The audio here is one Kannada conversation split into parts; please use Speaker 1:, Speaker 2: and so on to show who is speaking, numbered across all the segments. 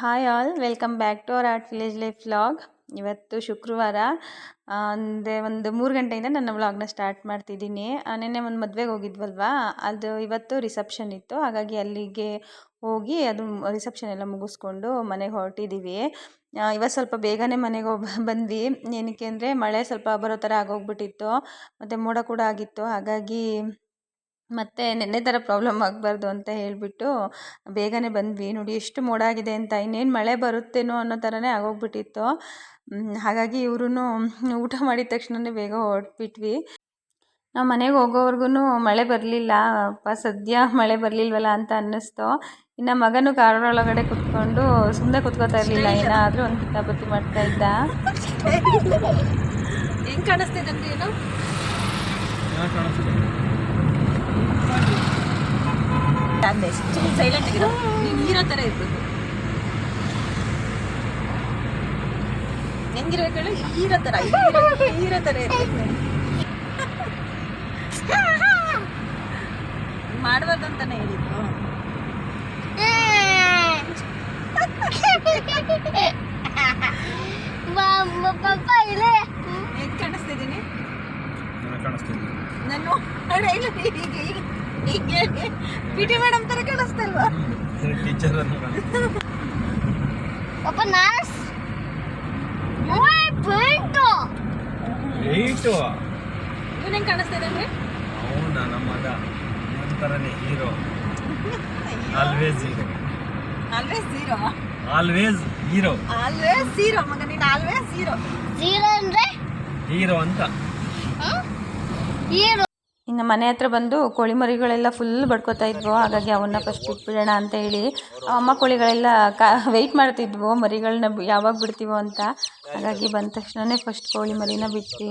Speaker 1: Hi all welcome back to our art village life vlog ಇವತ್ತು ಶುಕ್ರವಾರ ಅಂದರೆ ಒಂದು ಮೂರು ಗಂಟೆಯಿಂದ ನನ್ನ ವ್ಲಾಗ್ನ ಸ್ಟಾರ್ಟ್ ಮಾಡ್ತಿದ್ದೀನಿ. ನಿನ್ನೆ ಒಂದು ಮದುವೆಗೆ ಹೋಗಿದ್ವಲ್ವಾ? ಅದು ಇವತ್ತು ರಿಸೆಪ್ಷನ್ ಇತ್ತು. ಹಾಗಾಗಿ ಅಲ್ಲಿಗೆ ಹೋಗಿ ಅದು ರಿಸೆಪ್ಷನ್ ಎಲ್ಲ ಮುಗಿಸ್ಕೊಂಡು ಮನೆಗೆ ಹೊರಟಿದ್ದೀವಿ ಇವತ್ತು ಸ್ವಲ್ಪ ಬೇಗನೆ ಮನೆಗೆ ಬಂದ್ವಿ. ಏನಕ್ಕೆ ಅಂದರೆ ಮಳೆ ಸ್ವಲ್ಪ ಬರೋ ಥರ ಆಗೋಗ್ಬಿಟ್ಟಿತ್ತು. ಮತ್ತು ಮೋಡ ಕೂಡ ಆಗಿತ್ತು. ಹಾಗಾಗಿ ಮತ್ತೆ ನಿನ್ನೆ ಥರ ಪ್ರಾಬ್ಲಮ್ ಆಗಬಾರ್ದು ಅಂತ ಹೇಳಿಬಿಟ್ಟು ಬೇಗನೆ ಬಂದ್ವಿ ನೋಡಿ ಎಷ್ಟು ಮೋಡ ಆಗಿದೆ ಅಂತ ಇನ್ನೇನು ಮಳೆ ಬರುತ್ತೇನೋ ಅನ್ನೋ ಥರನೇ ಆಗೋಗ್ಬಿಟ್ಟಿತ್ತು. ಹಾಗಾಗಿ ಇವ್ರೂ ಊಟ ಮಾಡಿದ ತಕ್ಷಣವೇ ಬೇಗ ಹೊರಟ್ಬಿಟ್ವಿ. ನಾವು ಮನೆಗೆ ಹೋಗೋವರೆಗೂ ಮಳೆ ಬರಲಿಲ್ಲ ಅಪ್ಪ ಸದ್ಯ ಮಳೆ ಬರಲಿಲ್ವಲ್ಲ? ಅಂತ ಅನ್ನಿಸ್ತು. ಇನ್ನು ಮಗನು ಕಾರೊಳಗಡೆ ಕುತ್ಕೊಂಡು ಸುಮ್ಮನೆ ಕುತ್ಕೋತಾ ಇರಲಿಲ್ಲ ಏನಾದರೂ ಒಂದು ಕಿತಾಪತಿ ಮಾಡ್ತಾ ಇದ್ದ.
Speaker 2: ಹೆಂಗೆ ಕಾಣಿಸ್ತಿದ್ದಂತೆ ಏನು ಅಂದೆ ಸೈಲೆಂಟ್ ಆಗಿರೋ ನೀನು ಹೀರೋ ಥರ ಇರ್ಬೇಕು. ಹೆಂಗಿರ್ಬೇಕು ಹೇಳು? ಹೀರೋ ಥರ ಹೀರೋ ಥರ ಇರ್ಬೇಕು ಮಾಡಬಾರ್ದಂತಾನೆ ಮಾಡ್ಬಾರ್ದು ಅಂತಾನೆ ಹೇಳಿದ್ದು.
Speaker 3: ಪಪ್ಪ ಇಲ್ಲೇ.
Speaker 2: ಹೆಂಗ್ ಕಾಣಿಸ್ತಿದ್ದೀನಿ
Speaker 4: ಕಾಣಿಸ್ತಿಲ್ಲ
Speaker 2: ನಾನು ಹೀಗೆ. ಹೀಗೆ ಹೀಗೆ ಪಿ ಟಿ ಮೇಡಮ್ ಥರ ಕಾಣಿಸ್ತಲ್ವಾ
Speaker 4: ಟೀಚರ್
Speaker 3: ಪಪ್ಪ ನಾಸ್ ಪೇಂಟು
Speaker 4: ಏಯ್ಟು
Speaker 2: ಇವನು ಹೆಂಗ್ ಕಾಣಿಸ್ತಿದೆ ಅಂದ್ರೆ
Speaker 4: ಅವನ ನಮ್ಮ ಮಗ? ನಂತರನೇ hero always hero
Speaker 2: always hero
Speaker 4: always hero
Speaker 2: always hero ಮಗ ನೀನು ಆಲ್ವೇಸ್ ಝೀರೋ
Speaker 3: ಜೀರೋ ಅಂದ್ರೆ?
Speaker 4: ಹೀರೋ ಅಂತ.
Speaker 3: ಹೀರೋ
Speaker 1: ಮನೆ ಹತ್ರ ಬಂದು ಕೋಳಿ ಮರಿಗಳೆಲ್ಲ ಫುಲ್ ಬಡ್ಕೋತಾ ಇದ್ವು. ಹಾಗಾಗಿ ಅವನ್ನ ಫಸ್ಟ್ ಬಿಟ್ಬಿಡೋಣ ಅಂತ ಹೇಳಿ ಅಮ್ಮ ಕೋಳಿಗಳೆಲ್ಲ ಕಾ ವೆಯ್ಟ್ ಮಾಡ್ತಿದ್ವು. ಮರಿಗಳನ್ನ ಯಾವಾಗ ಬಿಡ್ತೀವೋ ಅಂತ. ಹಾಗಾಗಿ ಬಂದ ತಕ್ಷಣನೇ ಫಸ್ಟ್ ಕೋಳಿ ಮರಿನ
Speaker 4: ಬಿಟ್ಟು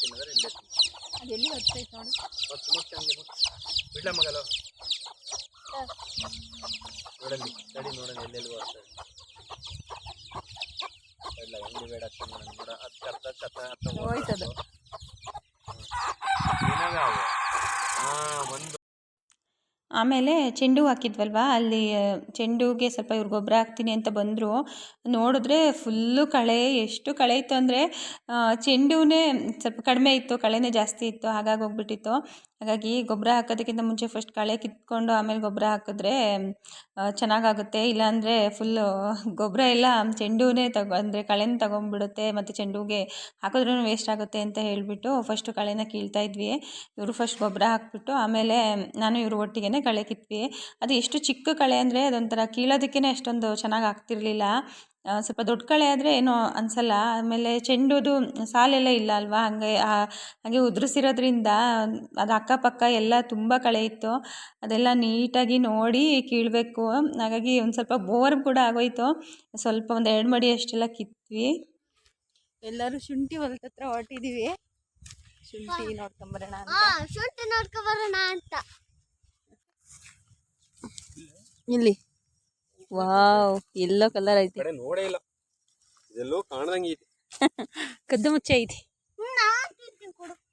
Speaker 4: ತಿನ್ನದ್ರೆ ಇಲ್ಲೇ
Speaker 2: ಅದೆಲ್ಲಿ ಹೊತ್ತೈತೆ ನೋಡು
Speaker 4: ಮತ್ತೆ ಮತ್ತೆ ಹಂಗೆ ಬಿಡ್ಲ ಮಗಲು ನೋಡಲ್ಲಿ ತಡಿ ನೋಡೋಣ ಎಲ್ಲೆಲ್ಲಿ ಬರ್ತದೆ ಇಲ್ಲ ಎಲ್ಲಿ ಬೇಡ
Speaker 2: ಹೋಯ್ತದು.
Speaker 1: ಆಮೇಲೆ ಚೆಂಡು ಹಾಕಿದ್ವಲ್ವಾ? ಅಲ್ಲಿ ಚೆಂಡುಗೆ ಸ್ವಲ್ಪ ಇವ್ರು ಗೊಬ್ಬರ ಹಾಕ್ತೀನಿ ಅಂತ ಬಂದರು. ನೋಡಿದ್ರೆ ಫುಲ್ಲು ಕಳೆ ಎಷ್ಟು ಕಳೆ ಇತ್ತು ಅಂದರೆ ಚೆಂಡುನೇ ಸ್ವಲ್ಪ ಕಡಿಮೆ ಇತ್ತು ಕಳೆನೇ ಜಾಸ್ತಿ ಇತ್ತು ಹಾಗಾಗಿ ಹೋಗ್ಬಿಟ್ಟಿತ್ತು. ಹಾಗಾಗಿ ಗೊಬ್ಬರ ಹಾಕೋದಕ್ಕಿಂತ ಮುಂಚೆ ಫಸ್ಟ್ ಕಳೆ ಕಿತ್ಕೊಂಡು ಆಮೇಲೆ ಗೊಬ್ಬರ ಹಾಕಿದ್ರೆ ಚೆನ್ನಾಗಾಗುತ್ತೆ. ಇಲ್ಲಾಂದರೆ ಫುಲ್ಲು ಗೊಬ್ಬರ ಎಲ್ಲ ಚೆಂಡುನೇ ತಗೊ, ಅಂದರೆ ಕಳೆನ ತಗೊಂಡ್ಬಿಡುತ್ತೆ, ಮತ್ತು ಚೆಂಡುಗೆ ಹಾಕಿದ್ರೂ ವೇಸ್ಟ್ ಆಗುತ್ತೆ ಅಂತ ಹೇಳಿಬಿಟ್ಟು ಫಸ್ಟು ಕಳೆನ ಕೀಳ್ತಾ ಇದ್ವಿ. ಇವರು ಫಸ್ಟ್ ಗೊಬ್ಬರ ಹಾಕ್ಬಿಟ್ಟು ಆಮೇಲೆ ನಾನು ಇವರು ಒಟ್ಟಿಗೆ ಕಳೆ ಕಿತ್ವಿ. ಅದು ಎಷ್ಟು ಚಿಕ್ಕ ಕಳೆ ಅಂದರೆ ಅದೊಂಥರ ಕೀಳೋದಕ್ಕೇ ಅಷ್ಟೊಂದು ಚೆನ್ನಾಗಿ ಆಗ್ತಿರ್ಲಿಲ್ಲ. ಸ್ವಲ್ಪ ದೊಡ್ಡ ಕಳೆ ಆದರೆ ಏನೋ ಅನಿಸಲ್ಲ. ಆಮೇಲೆ ಚೆಂಡುದು ಸಾಲೆಲ್ಲ ಇಲ್ಲ ಅಲ್ವಾ? ಹಾಗೆ ಹಾಗೆ ಉದುರಿಸಿರೋದ್ರಿಂದ ಅದು ಅಕ್ಕಪಕ್ಕ ಎಲ್ಲ ತುಂಬ ಕಳೆ ಇತ್ತು. ಅದೆಲ್ಲ ನೀಟಾಗಿ ನೋಡಿ ಕೀಳಬೇಕು. ಹಾಗಾಗಿ ಒಂದು ಸ್ವಲ್ಪ ಬೋರ್ ಕೂಡ ಆಗೋಯ್ತು. ಸ್ವಲ್ಪ ಒಂದು ಎರಡು ಮಡಿ ಅಷ್ಟೆಲ್ಲ ಕಿತ್ವಿ.
Speaker 2: ಎಲ್ಲರೂ ಶುಂಠಿ ಹೊಲದ ಹತ್ರ ಹೊರಟಿದ್ದೀವಿ ಶುಂಠಿ ನೋಡ್ಕೊಂಬರೋಣ ಅಂತ.
Speaker 3: ಹಾ ಶುಂಠಿ ನೋಡ್ಕೊಂಬರೋಣ ಅಂತ.
Speaker 2: ಇಲ್ಲಿ. ವಾವ್ ಎಲ್ಲೋ ಕಲರ್ ಐತಿ.
Speaker 4: ಕಡೆ ನೋಡೇ ಇಲ್ಲ. ಇದೆಲ್ಲೋ ಕಾಣ್ದಂಗೆ ಐತಿ.
Speaker 2: ಕದ್ದು ಮುಚ್ಚೆ ಐತಿ.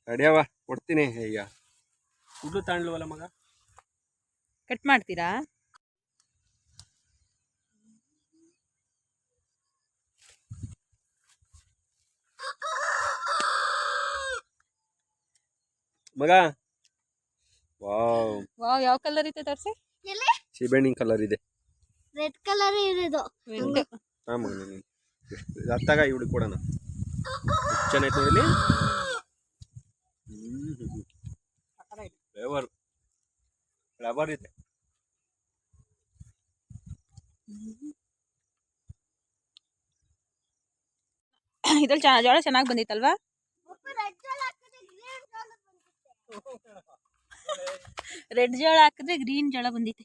Speaker 4: ಅಡ್ಯಾವ ಕೊಡ್ತೀನಿ ಈಗ. ಕುಡ್ಲು ತಾಣ್ಲವಲ್ಲ ಮಗ?
Speaker 2: ಕಟ್ ಮಾಡ್ತೀರಾ?
Speaker 4: ಮಗ? ವಾವ್.
Speaker 2: ವಾವ್ ಯಾವ ಕಲರ್ ಐತೆ ತೋರಿಸಿ?
Speaker 3: ಎಲ್ಲಿ
Speaker 4: ಸೀಬೆಹಣ್ಣಿನ ಕಲರ್ ಇದೆ.
Speaker 3: ರೆಡ್ ಕಲರ್ ಇರೋದು.
Speaker 4: ಹಾ ಮಗ ನೀನು. ಎಷ್ಟು ಹತ್ತಾಗ ಇವಳು ಕೊಡೋಣ ಚೆನ್ನಾಯ್ತು ಇಲ್ಲಿ ಫ್ಲೇವರ್ ಫ್ಲೇವರ್ ಇದೆ.
Speaker 2: ಇದ್ರಲ್ಲಿ ಚೆನ್ನಾಗಿ ಜೋಳ ಚೆನ್ನಾಗಿ ಬಂದಿತ್ತಲ್ವಾ? ರೆಡ್ ಜೋಳ ಹಾಕಿದ್ರೆ ಗ್ರೀನ್ ಜೋಳ ಬಂದಿತ್ತೆ.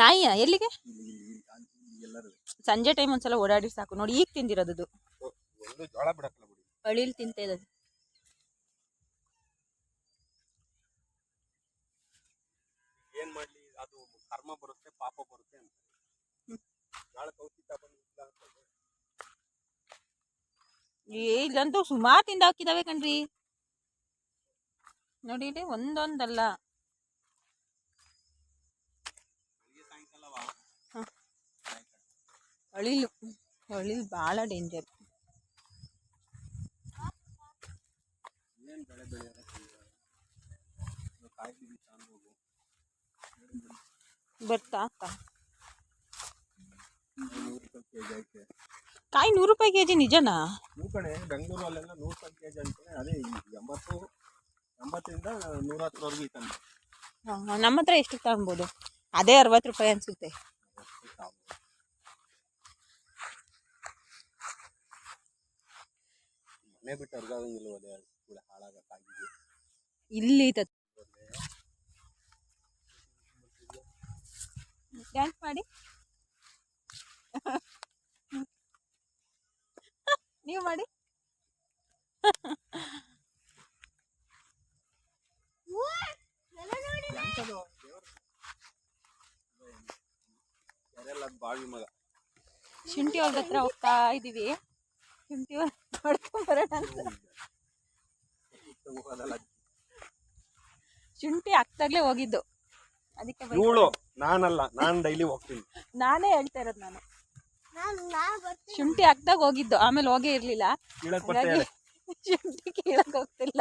Speaker 2: ನಾಯಿಯ? ಎಲ್ಲಿಗೆ? ಸಂಜೆ ಟೈಮ್ ಒಂದ್ಸಲ ಓಡಾಡಿ ಸಾಕು. ನೋಡಿ ಈಗ ತಿಂದಿರೋದು
Speaker 4: ಒಂದು ಜೋಳ ಬಿಡಕ್ಕಲ್ಲ ಬಿಡಿ.
Speaker 2: ಹಳಿಲ್ ತಿಂತ ಇರೋದು
Speaker 4: ಏನ್ ಮಾಡ್ಲಿ? ಅದು ಕರ್ಮ ಬರುತ್ತೆ ಪಾಪ ಬರುತ್ತೆ ಅಂತ. ಜೋಳ ಕೌತಿತ ಬಂದಿಲ್ಲ ಅಂತಂದ್ರೆ
Speaker 2: ಏ ಇಲ್ಲಂತೂ ಸುಮಾರು ತಿಂದ ಹಾಕಿದಾವೆ ಕಣ್ರಿ. ನೋಡಿ ಇಲ್ಲಿ ಒಂದೊಂದಲ್ಲ. ಅಳಿಲು. ಅಳಿಲು ಭಾಳ ಡೇಂಜರ್ ಬರ್ತಾ ಕಾಯಿ ನೂರು ರೂಪಾಯಿ ಕೆ ಜಿ ನಿಜನಾ
Speaker 4: ಕಡೆ ಬೆಂಗಳೂರಲ್ಲೆಲ್ಲ ನೂರು ರೂಪಾಯಿ ಕೆ ಜಿ ಅಂತಾನೆ ಅದೇ ಎಂಬತ್ತು ಎಂಬತ್ತರಿಂದ ನೂರ ಹತ್ತರವರೆಗೂ
Speaker 2: ಹಾ, ನಮ್ಮ ಹತ್ರ ಎಷ್ಟು ತಗೊಬೋದು? ಅದೇ ಅರವತ್ತು ರೂಪಾಯಿ ಅನ್ಸುತ್ತೆ.
Speaker 4: ಮನೆ ಬಿಟ್ಟು ಅರ್ಗಾದಂಗಿಲ್ಲ ಒಲೆ ಕೂಡ ಹಾಳಾಗಕ್ಕಾಗಿದೆ.
Speaker 2: ಇಲ್ಲಿ ಡ್ಯಾನ್ಸ್ ಮಾಡಿ. ನೀವು ಮಾಡಿ.
Speaker 4: ಬಾವಿ ಮಗ.
Speaker 2: ಶುಂಠಿ ಅವ್ರ ಹತ್ರ ಹೋಗ್ತಾ ಇದೀವಿ. ಶುಂಠಿ ಹೊಡ್ಕೊಂಡ್ ಬರೋಣ ಅಂತ. ಶುಂಠಿ ಹಾಕ್ದಾಗ್ಲೇ ಹೋಗಿದ್ದು. ಅದಕ್ಕೆ.
Speaker 4: ಇವಳು ನಾನಲ್ಲ ನಾನು ಡೈಲಿ ಹೋಗ್ತೀನಿ.
Speaker 2: ನಾನೇ ಹೇಳ್ತಾ ಇರೋದು ನಾನು.
Speaker 5: ನಾನು ನಾನು ಬರ್ತೀನಿ.
Speaker 2: ಶುಂಠಿ ಹಾಕ್ದಾಗ ಹೋಗಿದ್ದು ಆಮೇಲೆ ಹೋಗೇ ಇರ್ಲಿಲ್ಲ.
Speaker 4: ಕೀಳಕ್
Speaker 2: ಹಾಗಾಗಿ
Speaker 4: ಬರ್ತಾಳೆ
Speaker 2: ಶುಂಠಿ ಕೇಳಕ್ ಹೋಗ್ತಿಲ್ಲ.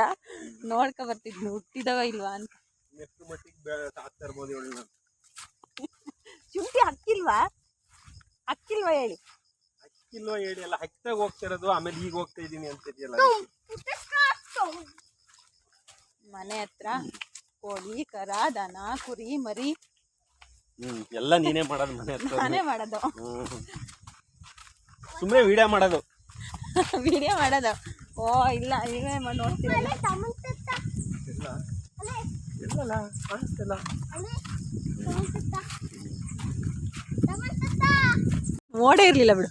Speaker 2: ನೋಡ್ಕೊ ಬರ್ತಿದ್ನು ಹುಟ್ಟಿದವ ಇಲ್ವಾ ಅಂತ.
Speaker 4: ಎಷ್ಟು ಮಟ್ಟಿಗೆ ಬೆ ಸಾಕ್ತಾ ಇರ್ಬೋದು ಇವಳು. ನಾನು
Speaker 2: ಶುಂಠಿ ಅಕ್ಕಿಲ್ವಾ? ಅಕ್ಕಿಲ್ವಾ ಹೇಳಿ?
Speaker 4: ಹಕ್ಕಿಲ್ವ ಹೇಳಿ ಅಲ್ಲ ಹಕ್ತಾಗ ಹೋಗ್ತಾ ಇರೋದು ಆಮೇಲೆ ಈಗ ಹೋಗ್ತಾ ಇದ್ದೀನಿ ಅಂತಿದೆಯಲ್ಲ
Speaker 2: ಮನೆ ಹತ್ರ ಕೋಳಿ ಕರ ದನ ಕುರಿ ಮರಿ.
Speaker 4: ಹ್ಮ್ ಎಲ್ಲ ನೀನೇ ಮಾಡೋದು ಮನೆ ಹತ್ರ
Speaker 2: ನಾನೇ ಮಾಡೋದು.
Speaker 4: ಸುಮ್ಮನೆ ವಿಡಿಯೋ ಮಾಡೋದು.
Speaker 2: ವಿಡಿಯೋ ಮಾಡೋದು. ಓ ಇಲ್ಲ ನೀವೇ ನೋಡ್ತೀನಿ ನೋಡ್ತೀರಲ್ಲ
Speaker 4: ಕಾಣಿಸ್ತಲ್ಲ.
Speaker 2: ಓಡೇ ಇರ್ಲಿಲ್ಲ ಬಿಡು.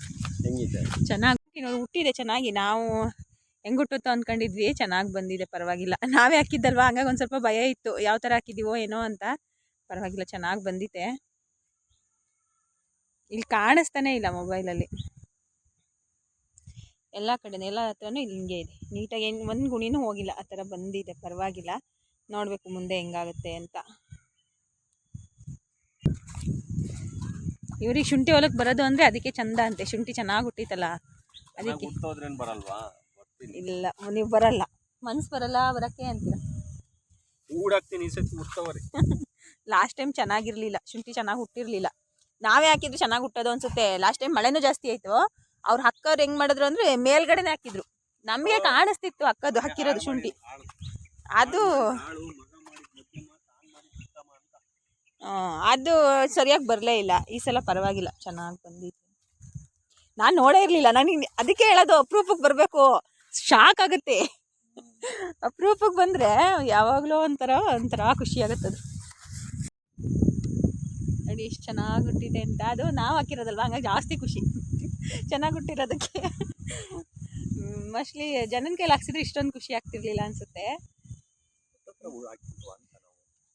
Speaker 2: ಚೆನ್ನಾಗಿ ನೋಡಿ, ಹುಟ್ಟಿದೆ ಚೆನ್ನಾಗಿ. ನಾವು ಹೆಂಗ್ ಹುಟ್ಟುತ್ತೋ ಅಂದ್ಕೊಂಡಿದ್ವಿ ಚೆನ್ನಾಗಿ ಬಂದಿದೆ, ಪರವಾಗಿಲ್ಲ. ನಾವೇ ಹಾಕಿದ್ದಲ್ವಾ? ಹಂಗಾಗಿ ಒಂದು ಸ್ವಲ್ಪ ಭಯ ಇತ್ತು. ಯಾವ ಥರ ಹಾಕಿದ್ದೀವೋ ಏನೋ ಅಂತ. ಪರವಾಗಿಲ್ಲ, ಚೆನ್ನಾಗಿ ಬಂದಿದೆ ಇಲ್ಲಿ ಕಾಣಿಸ್ತಾನೆ ಇಲ್ಲ ಮೊಬೈಲಲ್ಲಿ ಎಲ್ಲ ಕಡೆ ಎಲ್ಲ ಹತ್ರನೂ ಇಲ್ಲಿ ಹಿಂಗೆ ಇದೆ. ನೀಟಾಗಿ ಏನು, ಒಂದು ಗುಣಿನೂ ಹೋಗಿಲ್ಲ. ಆ ಥರ ಬಂದಿದೆ, ಪರವಾಗಿಲ್ಲ. ನೋಡಬೇಕು ಮುಂದೆ ಹೆಂಗಾಗುತ್ತೆ ಅಂತ. ಇವ್ರಿಗೆ ಶುಂಠಿ ಹೊಲಕ್ಕೆ ಬರೋದು ಅಂದರೆ ಅದಕ್ಕೆ ಚಂದ ಅಂತೆ. ಶುಂಠಿ ಚೆನ್ನಾಗಿ ಹುಟ್ಟಿತಲ್ಲ. ಅದಕ್ಕೆ ಇಲ್ಲ ನೀವು ಬರಲ್ಲ. ಮನ್ಸು ಬರಲ್ಲ ಬರೋಕ್ಕೆ ಅಂತೀರ. ಲಾಸ್ಟ್ ಟೈಮ್ ಚೆನ್ನಾಗಿರ್ಲಿಲ್ಲ. ಶುಂಠಿ ಚೆನ್ನಾಗಿ ಹುಟ್ಟಿರಲಿಲ್ಲ. ನಾವೇ ಹಾಕಿದ್ರು ಚೆನ್ನಾಗಿ ಹುಟ್ಟೋದು ಅನ್ಸುತ್ತೆ. ಲಾಸ್ಟ್ ಟೈಮ್ ಮಳೆನೂ ಜಾಸ್ತಿ ಆಯಿತು. ಅವ್ರು ಹಕ್ಕವ್ರು ಹೆಂಗ್ ಮಾಡಿದ್ರು ಅಂದ್ರೆ ಮೇಲ್ಗಡೆನೆ ಹಾಕಿದ್ರು. ನಮಗೆ ಕಾಣಿಸ್ತಿತ್ತು ಹಕ್ಕದು ಹಾಕಿರೋದು ಶುಂಠಿ. ಅದು
Speaker 4: ಆಳು ಮಗ ಮಾಡಿ ಮಧ್ಯಮ ತಾನ್ ಮಾಡಿ ಉತ್ತಮ ಅಂತ
Speaker 2: ಆ, ಅದು ಸರಿಯಾಗಿ ಬರಲೇ ಇಲ್ಲ. ಈ ಸಲ ಪರವಾಗಿಲ್ಲ, ಚೆನ್ನಾಗಿ ಬಂದಿತ್ತು ನಾನು ನೋಡೇ ಇರಲಿಲ್ಲ. ನನಗೆ ಅದಕ್ಕೆ ಹೇಳೋದು ಅಪ್ರೂಪಕ್ಕೆ ಬರಬೇಕು. ಶಾಕ್ ಆಗುತ್ತೆ. ಅಪ್ರೂಪಕ್ಕೆ ಬಂದರೆ ಯಾವಾಗಲೂ ಒಂಥರ ಒಂಥರ ಖುಷಿ ಆಗುತ್ತದು ನೋಡಿ ಎಷ್ಟು ಚೆನ್ನಾಗಿ ಹುಟ್ಟಿದೆ ಅಂತ. ಅದು ನಾವು ಹಾಕಿರೋದಲ್ವ? ಹಂಗಾಗಿ ಜಾಸ್ತಿ ಖುಷಿ. ಚೆನ್ನಾಗಿ ಹುಟ್ಟಿರೋದಕ್ಕೆ. ಮೋಸ್ಟ್ಲಿ ಜನನ ಕೈಲಿ ಹಾಕ್ಸಿದ್ರೆ ಇಷ್ಟೊಂದು ಖುಷಿ ಆಗ್ತಿರ್ಲಿಲ್ಲ ಅನಿಸುತ್ತೆ.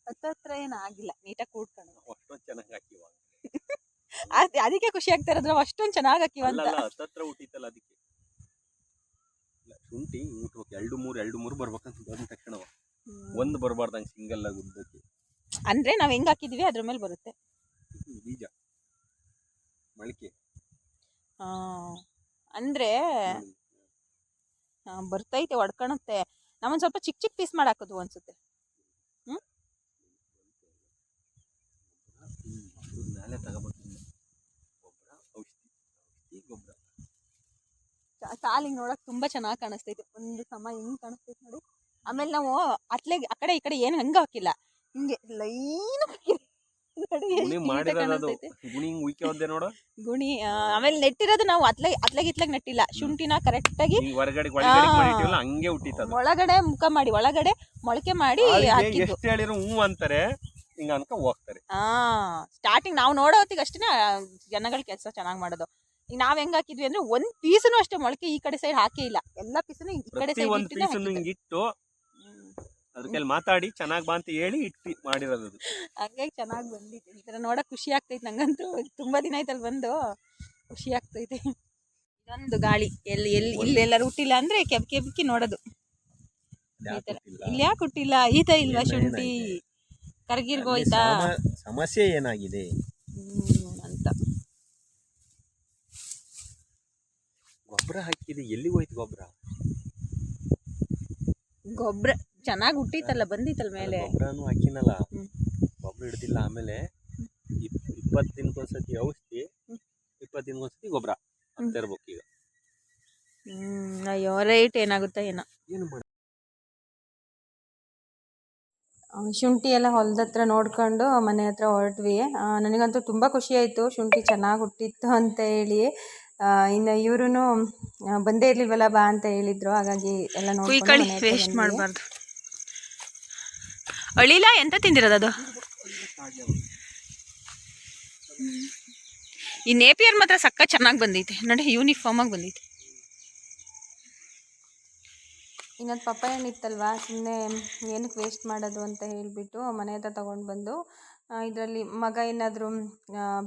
Speaker 4: ಹತ್ತತ್ರ ಅಂತ
Speaker 2: ಏನು ಆಗಿಲ್ಲ ನೀಟಾಗಿ ಕೂಡ್ಕೊಂಡು
Speaker 4: ಅಷ್ಟೊಂದು ಚೆನ್ನಾಗಿ ಹಾಕಿವ
Speaker 2: ಅದ್- ಅದಕ್ಕೆ ಖುಷಿ ಆಗ್ತಾ ಇರೋದು ಅಷ್ಟೊಂದು ಚೆನ್ನಾಗಿ ಹಾಕಿವಂತ
Speaker 4: ಅಲ್ಲಲ್ಲ ಹತ್ತತ್ರ ಹುಟ್ಟಿತ್ತಲ್ಲ ಅದಕ್ಕೆ. ಇಲ್ಲ, ಶುಂಠಿ ಹುಟ್ಬೇಕು ಎರಡು ಮೂರು ಎರಡು ಮೂರು ಬರ್ಬೇಕಂತ ಬಂದ ತಕ್ಷಣ ಒಂದು ಬರಬಾರ್ದಂಗೆ ಸಿಂಗಲ್ ಆಗಿ ಉದ್ದಕ್ಕೆ.
Speaker 2: ಅಂದ್ರೆ ನಾವ್ ಹೆಂಗ್ ಹಾಕಿದೀವಿ ಅದ್ರ ಮೇಲೆ ಬರುತ್ತೆ.
Speaker 4: ಇದು ಬೀಜ. ಮೊಳಕೆ
Speaker 2: ಆ, ಅಂದ್ರೆ ಆ, ಬರ್ತೈತೆ ಹೊಡ್ಕೊಳುತ್ತೆ ನಾವೊಂದ್ ಸ್ವಲ್ಪ ಚಿಕ್ಕ ಚಿಕ್ಕ ಪೀಸ್ ಮಾಡಿ ಹಾಕೋದು ಅನ್ಸುತ್ತೆ.
Speaker 4: ತಗೋಬರ್ತೀನಿ. ಗೊಬ್ಬರ ಔಷಧಿ ಔಷಧಿ ಗೊಬ್ಬರ.
Speaker 2: ಚ- ಸಾಲ್ ಹಿಂಗ್ ನೋಡಕ್ ತುಂಬಾ ಚೆನ್ನಾಗಿ ಕಾಣಿಸ್ತೈತೆ. ಒಂದು ಸಮ ಹಿಂಗ್ ಕಾಣಿಸ್ತೈತೆ ನೋಡಿ. ಆಮೇಲೆ ನಾವು ಅತ್ಲೆಗೆ ಆ ಕಡೆ ಈ ಕಡೆ ಏನು ಹಂಗ ಹಾಕಿಲ್ಲ. ಹಿಂಗೆ ಲೈನ್
Speaker 4: ಗುಣಿ
Speaker 2: ಆಮೇಲೆ ನೆಟ್ಟಿರೋದು ನಾವು ಅತ್ಲೆ ಅತ್ಲೆಗೆ ಇತ್ಲೆಗೆ ನೆಟ್ಟಿಲ್ಲ. ಶುಂಠಿನ
Speaker 4: ಕರೆಕ್ಟ್ ಆಗಿ ಒಳಗಡೆ
Speaker 2: ಮುಖ ಮಾಡಿ ಒಳಗಡೆ ಮೊಳಕೆ ಮಾಡಿ
Speaker 4: ಹೂ ಅಂತಾರೆ. ಹಿಂಗ ಅನ್ಕ ಹೋಗ್ತಾರೆ.
Speaker 2: ಹಾ ಸ್ಟಾರ್ಟಿಂಗ್ ನಾವು ನೋಡೋ ಹೊತ್ತಿಗೆ ಅಷ್ಟೇ ಜನಗಳ ಕೆಲಸ ಚೆನ್ನಾಗಿ ಮಾಡೋದು. ಈಗ ನಾವ್ ಹೆಂಗ್ ಹಾಕಿದ್ವಿ ಅಂದ್ರೆ ಒಂದ್ ಪೀಸನು ಅಷ್ಟೇ ಮೊಳಕೆ ಈ ಕಡೆ ಸೈಡ್ ಹಾಕೇ ಇಲ್ಲ. ಎಲ್ಲಾ ಪೀಸನು ಈ ಕಡೆ ಸೈಡ್
Speaker 4: ಒಂದ್ ಪೀಸನ್ನು ಹಿಂಗ್ ಇಟ್ಟು ಅದ್ರ ಕೈಲಿ ಮಾತಾಡಿ ಚೆನ್ನಾಗಿ ಬಾ ಅಂತ ಹೇಳಿ ಇಟ್ಟು ಮಾಡಿರೋದು
Speaker 2: ಹಾಗಾಗಿ ಚೆನ್ನಾಗಿ ಬಂದಿದೆ. ಈ ತರ ನೋಡಕ್ ಖುಷಿ ಆಗ್ತೈತೆ ನಂಗಂತೂ. ತುಂಬಾ ದಿನ ಆಯ್ತಲ್ಲಿ ಬಂದು. ಖುಷಿ ಆಗ್ತೈತೆ. ಇದೊಂದು ಗಾಳಿ. ಎಲ್ಲಿ ಎಲ್ಲಿ ಇಲ್ಲೆಲ್ಲರೂ ಹುಟ್ಟಿಲ್ಲ ಅಂದ್ರೆ ಕೆಬ್ ಕೆಬ್ಕಿ ನೋಡೋದು. ಈ ಥರ ಇಲ್ಲಿ ಯಾಕೆ ಹುಟ್ಟಿಲ್ಲ? ಈತ ಇಲ್ವಾ
Speaker 4: ಇಲ್ಲ,
Speaker 2: ಶುಂಠಿ? ಕರ್ಗಿರ್ಗ್
Speaker 4: ಅಲ್ಲಿ
Speaker 2: ಹೋಯ್ತಾ?
Speaker 4: ಸಮಸ್ಯೆ ಏನಾಗಿದೆ?
Speaker 2: ಅಂತ.
Speaker 4: ಗೊಬ್ಬರ ಹಾಕಿದೆ ಎಲ್ಲಿ ಹೋಯ್ತು ಗೊಬ್ಬರ?
Speaker 2: ಗೊಬ್ಬರ ಚೆನ್ನಾಗಿ ಹುಟ್ಟಿತ್ತಲ್ಲ ಬಂದಿತ್ತಲ್ಲ ಮೇಲೆ.
Speaker 4: ಗೊಬ್ಬರನು ಹಾಕಿನಲ್ಲ. ಗೊಬ್ಬರ ಹಿಡ್ದಿಲ್ಲ ಆಮೇಲೆ ಇಪ್- ಇಪ್ಪತ್ತು ದಿನಕ್ಕೊಂದ್ಸತಿ ಔಷಧಿ ಇಪ್ಪತ್ತು ದಿನಕ್ಕೊಂದ್ಸತಿ ಗೊಬ್ಬರ ಅಂತ ಇರ್ಬೇಕು ಈಗ.
Speaker 2: ಅಯ್ಯೋ ರೇಟ್ ಏನಾಗುತ್ತೆ ಏನೋ.
Speaker 4: ಏನು
Speaker 6: ಶುಂಠಿ ಎಲ್ಲ ಹೊಲದ ಹತ್ರ ನೋಡ್ಕೊಂಡು ಮನೆ ಹತ್ರ ಹೊರಟ್ವಿ. ನನಗಂತೂ ತುಂಬ ಖುಷಿ ಆಯಿತು. ಶುಂಠಿ ಚೆನ್ನಾಗಿ ಹುಟ್ಟಿತ್ತು ಅಂತ ಹೇಳಿ. ಇನ್ನು ಇವರು ಬಂದೇ ಇರ್ಲಿಲ್ವಲ್ಲ ಬಾ ಅಂತ ಹೇಳಿದ್ರು. ಹಾಗಾಗಿ ಎಲ್ಲ ಮನೆ
Speaker 2: ವೇಸ್ಟ್ ಮಾಡಬಾರ್ದು. ಅಳಿಲ ಎಂತ ತಿಂದಿರೋದು ಅದು? ಈ ನೇಪಿಯರ್ ಮಾತ್ರ ಸಕ್ಕ ಚೆನ್ನಾಗಿ ಬಂದೈತೆ. ನೋಡಿ ಯೂನಿಫಾರ್ಮ್ ಆಗಿ ಬಂದೈತೆ.
Speaker 6: ಇನ್ನೊಂದು ಪಪ್ಪಾಯ ಹಣ್ಣು ಸುಮ್ಮನೆ ಏನಕ್ಕೆ ವೇಸ್ಟ್ ಮಾಡೋದು ಅಂತ ಹೇಳಿಬಿಟ್ಟು ಮನೆ ಹತ್ರ ತೊಗೊಂಡು ಬಂದು ಇದರಲ್ಲಿ ಮಗ ಏನಾದರೂ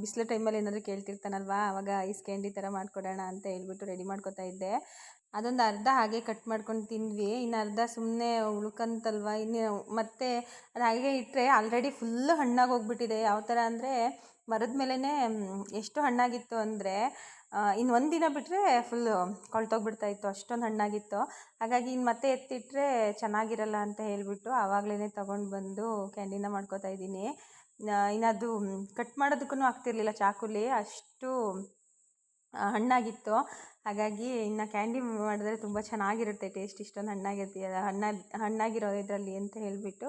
Speaker 6: ಬಿಸಿಲು ಟೈಮಲ್ಲಿ ಏನಾದರೂ ಕೇಳ್ತಿರ್ತಾನಲ್ವಾ? ಆವಾಗ ಐಸ್ ಕ್ಯಾಂಡಿ ಥರ ಮಾಡಿಕೊಡೋಣ ಅಂತ ಹೇಳ್ಬಿಟ್ಟು ರೆಡಿ ಮಾಡ್ಕೋತಾ ಇದ್ದೆ. ಅದೊಂದು ಅರ್ಧ ಹಾಗೆ ಕಟ್ ಮಾಡ್ಕೊಂಡು ತಿಂದ್ವಿ. ಇನ್ನು ಅರ್ಧ ಸುಮ್ಮನೆ ಉಳ್ಕಂತಲ್ವ? ಇನ್ನು ಮತ್ತೆ ಅದು ಹಾಗೆ ಇಟ್ಟರೆ ಆಲ್ರೆಡಿ ಫುಲ್ಲು ಹಣ್ಣಾಗಿ ಹೋಗ್ಬಿಟ್ಟಿದೆ ಯಾವ ಥರ ಅಂದರೆ ಮರದ ಮೇಲೇ ಎಷ್ಟು ಹಣ್ಣಾಗಿತ್ತು ಅಂದರೆ ಇನ್ನು ಒಂದು ದಿನ ಬಿಟ್ಟರೆ ಫುಲ್ಲು ಕೊಳ್ತೋಗ್ಬಿಡ್ತಾ ಇತ್ತು. ಅಷ್ಟೊಂದು ಹಣ್ಣಾಗಿತ್ತು. ಹಾಗಾಗಿ ಇನ್ನು ಮತ್ತೆ ಎತ್ತಿಟ್ಟರೆ ಚೆನ್ನಾಗಿರಲ್ಲ ಅಂತ ಹೇಳಿಬಿಟ್ಟು ಆವಾಗಲೇ ತೊಗೊಂಡು ಬಂದು ಕ್ಯಾಂಡಿನ ಮಾಡ್ಕೋತಾ ಇದ್ದೀನಿ. ಇನ್ನು ಅದು ಕಟ್ ಮಾಡೋದಕ್ಕೂ ಆಗ್ತಿರ್ಲಿಲ್ಲ. ಚಾಕುಲಿ ಅಷ್ಟು ಹಣ್ಣಾಗಿತ್ತು. ಹಾಗಾಗಿ ಇನ್ನು ಕ್ಯಾಂಡಿ ಮಾಡಿದ್ರೆ ತುಂಬ ಚೆನ್ನಾಗಿರುತ್ತೆ ಟೇಸ್ಟ್ ಇಷ್ಟೊಂದು ಹಣ್ಣಾಗಿರ್ತೀಯ ಹಣ್ಣ, ಹಣ್ಣಾಗಿರೋ ಇದರಲ್ಲಿ ಅಂತ ಹೇಳಿಬಿಟ್ಟು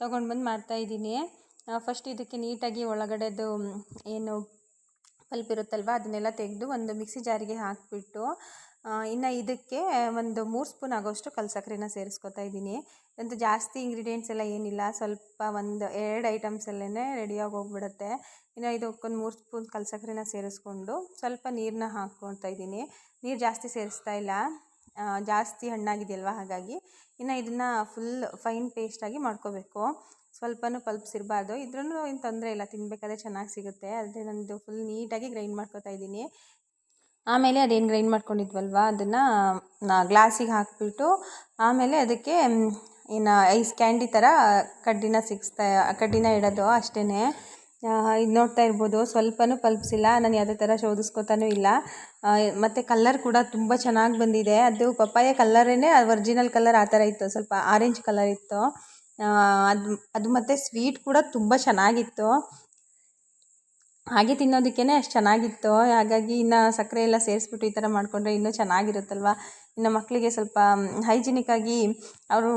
Speaker 6: ತೊಗೊಂಡು ಬಂದು ಮಾಡ್ತಾಯಿದ್ದೀನಿ ಫಸ್ಟ್ ಇದಕ್ಕೆ ನೀಟಾಗಿ ಒಳಗಡೆದು ಏನು ಪಲ್ಪ್ ಇರುತ್ತಲ್ವ, ಅದನ್ನೆಲ್ಲ ತೆಗೆದು ಒಂದು ಮಿಕ್ಸಿ ಜಾರಿಗೆ ಹಾಕಿಬಿಟ್ಟು ಇನ್ನು ಇದಕ್ಕೆ ಒಂದು ಮೂರು ಸ್ಪೂನ್ ಆಗೋಷ್ಟು ಕಲ್ಸಕ್ರೆನ ಸೇರಿಸ್ಕೊತಾ ಇದ್ದೀನಿ. ಅಂತ ಜಾಸ್ತಿ ಇಂಗ್ರೀಡಿಯೆಂಟ್ಸ್ ಎಲ್ಲ ಏನಿಲ್ಲ, ಸ್ವಲ್ಪ ಒಂದು ಎರಡು ಐಟಮ್ಸ್ ಎಲ್ಲೇ ರೆಡಿಯಾಗಿ ಹೋಗ್ಬಿಡುತ್ತೆ. ಇನ್ನು ಒಂದು ಮೂರು ಸ್ಪೂನ್ ಕಲ್ಸಕ್ರೆನ ಸೇರಿಸ್ಕೊಂಡು ಸ್ವಲ್ಪ ನೀರನ್ನ ಹಾಕ್ಕೊಳ್ತಾ ಇದ್ದೀನಿ. ನೀರು ಜಾಸ್ತಿ ಸೇರಿಸ್ತಾ ಇಲ್ಲ. ಜಾಸ್ತಿ ಹಣ್ಣಾಗಿದೆಯಲ್ವ ಹಾಗಾಗಿ. ಇನ್ನು ಇದನ್ನು ಫುಲ್ ಫೈನ್ ಪೇಸ್ಟಾಗಿ ಮಾಡ್ಕೋಬೇಕು. ಸ್ವಲ್ಪನೂ ಪಲ್ಪ್ಸ್ ಇರಬಾರ್ದು ಇದ್ರೂ ಏನು ತೊಂದರೆ ಇಲ್ಲ. ತಿನ್ಬೇಕಾದ್ರೆ ಚೆನ್ನಾಗಿ ಸಿಗುತ್ತೆ. ಅದೇ ನಂದು ಫುಲ್ ನೀಟಾಗಿ ಗ್ರೈಂಡ್ ಮಾಡ್ಕೋತಾ ಇದ್ದೀನಿ. ಆಮೇಲೆ ಅದೇನು ಗ್ರೈಂಡ್ ಮಾಡ್ಕೊಂಡಿದ್ವಲ್ವ? ಅದನ್ನು ಗ್ಲಾಸಿಗೆ ಹಾಕಿಬಿಟ್ಟು ಆಮೇಲೆ ಅದಕ್ಕೆ ಏನು, ಐಸ್ ಕ್ಯಾಂಡಿ ಥರ ಕಡ್ಡಿನ ಸಿಗಿಸ್ತಾ, ಕಡ್ಡಿನ ಇಡೋದು ಅಷ್ಟೇ ಇದು ನೋಡ್ತಾ ಇರ್ಬೋದು. ಸ್ವಲ್ಪನೂ ಪಲ್ಪ್ಸ್ ಇಲ್ಲ ನಾನು ಯಾವುದೇ ಥರ ಶೋಧಿಸ್ಕೊತಾನೂ ಇಲ್ಲ. ಮತ್ತು ಕಲ್ಲರ್ ಕೂಡ ತುಂಬ ಚೆನ್ನಾಗಿ ಬಂದಿದೆ. ಅದು ಪಪ್ಪಾಯ ಕಲ್ಲರೇ ಒರಿಜಿನಲ್ ಕಲರ್ ಆ ಥರ ಇತ್ತು. ಸ್ವಲ್ಪ ಆರೆಂಜ್ ಕಲರ್ ಇತ್ತು. ಅದು ಅದು ಮತ್ತು ಸ್ವೀಟ್ ಕೂಡ ತುಂಬ ಚೆನ್ನಾಗಿತ್ತು. ಹಾಗೆ ತಿನ್ನೋದಕ್ಕೇ ಅಷ್ಟು ಚೆನ್ನಾಗಿತ್ತು. ಹಾಗಾಗಿ ಇನ್ನು ಸಕ್ಕರೆ ಎಲ್ಲ ಸೇರಿಸ್ಬಿಟ್ಟು ಈ ಥರ ಮಾಡಿಕೊಂಡ್ರೆ ಇನ್ನೂ ಚೆನ್ನಾಗಿರುತ್ತಲ್ವ? ಇನ್ನು ಮಕ್ಕಳಿಗೆ ಸ್ವಲ್ಪ ಹೈಜಿನಿಕ್ಕಾಗಿ ಅವರು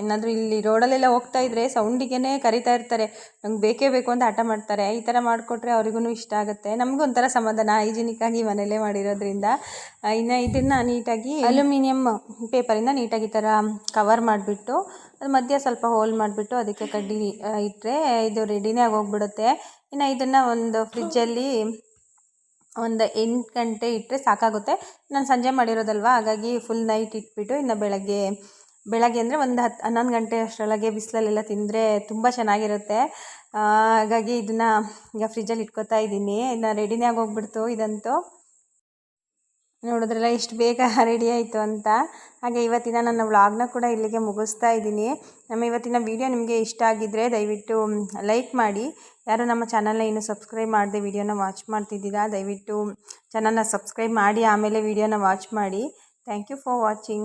Speaker 6: ಏನಾದರೂ ಇಲ್ಲಿ ರೋಡಲ್ಲೆಲ್ಲ ಹೋಗ್ತಾ ಇದ್ದರೆ ಸೌಂಡಿಗೆ ಕರಿತಾ ಇರ್ತಾರೆ. ನಂಗೆ ಬೇಕೇ ಬೇಕು ಅಂತ ಹಠ ಮಾಡ್ತಾರೆ. ಈ ಥರ ಮಾಡಿಕೊಟ್ರೆ ಅವ್ರಿಗೂ ಇಷ್ಟ ಆಗುತ್ತೆ. ನಮಗೂ ಒಂಥರ ಸಮಾಧಾನ ಹೈಜಿನಿಕ್ಕಾಗಿ ಮನೇಲೇ ಮಾಡಿರೋದ್ರಿಂದ. ಇನ್ನು ಇದನ್ನು ನೀಟಾಗಿ ಅಲ್ಯೂಮಿನಿಯಂ ಪೇಪರಿಂದ ನೀಟಾಗಿ ಈ ಥರ ಕವರ್ ಮಾಡಿಬಿಟ್ಟು, ಅದು ಮಧ್ಯೆ ಸ್ವಲ್ಪ ಹೋಲ್ ಮಾಡಿಬಿಟ್ಟು ಅದಕ್ಕೆ ಕಡ್ಡಿ ಇಟ್ಟರೆ ಇದು ರೆಡಿನೇ ಆಗೋಗ್ಬಿಡುತ್ತೆ. ಇನ್ನು ಇದನ್ನು ಒಂದು ಫ್ರಿಜ್ಜಲ್ಲಿ ಒಂದು ಎಂಟು ಗಂಟೆ ಇಟ್ಟರೆ ಸಾಕಾಗುತ್ತೆ. ನಾನು ಸಂಜೆ ಮಾಡಿರೋದಲ್ವ? ಹಾಗಾಗಿ ಫುಲ್ ನೈಟ್ ಇಟ್ಬಿಟ್ಟು ಇನ್ನು ಬೆಳಗ್ಗೆ ಬೆಳಗ್ಗೆ ಅಂದರೆ ಒಂದು ಹತ್ತು ಹನ್ನೊಂದು ಗಂಟೆ ಅಷ್ಟರೊಳಗೆ ಬಿಸಿಲಲ್ಲೆಲ್ಲ ತಿಂದರೆ ತುಂಬ ಚೆನ್ನಾಗಿರುತ್ತೆ. ಹಾಗಾಗಿ ಇದನ್ನು ಈಗ ಫ್ರಿಜ್ಜಲ್ಲಿ ಇಟ್ಕೋತಾ ಇದ್ದೀನಿ. ಇನ್ನು ರೆಡಿನೇ ಆಗೋಗ್ಬಿಡ್ತು ಇದಂತೂ. ನೋಡಿದ್ರಲ್ಲ ಇಷ್ಟು ಬೇಗ ರೆಡಿ ಆಯಿತು ಅಂತ. ಹಾಗೆ ಇವತ್ತಿನ ನನ್ನ ವ್ಲಾಗ್ನ ಕೂಡ ಇಲ್ಲಿಗೆ ಮುಗಿಸ್ತಾ ಇದ್ದೀನಿ. ನಮ್ಮ ಇವತ್ತಿನ ವಿಡಿಯೋ ನಿಮಗೆ ಇಷ್ಟ ಆಗಿದ್ದರೆ ದಯವಿಟ್ಟು ಲೈಕ್ ಮಾಡಿ. ಯಾರು ನಮ್ಮ ಚಾನಲ್ನ ಇನ್ನೂ ಸಬ್ಸ್ಕ್ರೈಬ್ ಮಾಡದೆ ವಿಡಿಯೋನ ವಾಚ್ ಮಾಡ್ತಿದ್ದೀರಾ, ದಯವಿಟ್ಟು ಚಾನಲ್ನ ಸಬ್ಸ್ಕ್ರೈಬ್ ಮಾಡಿ, ಆಮೇಲೆ ವಿಡಿಯೋನ ವಾಚ್ ಮಾಡಿ. Thank you for watching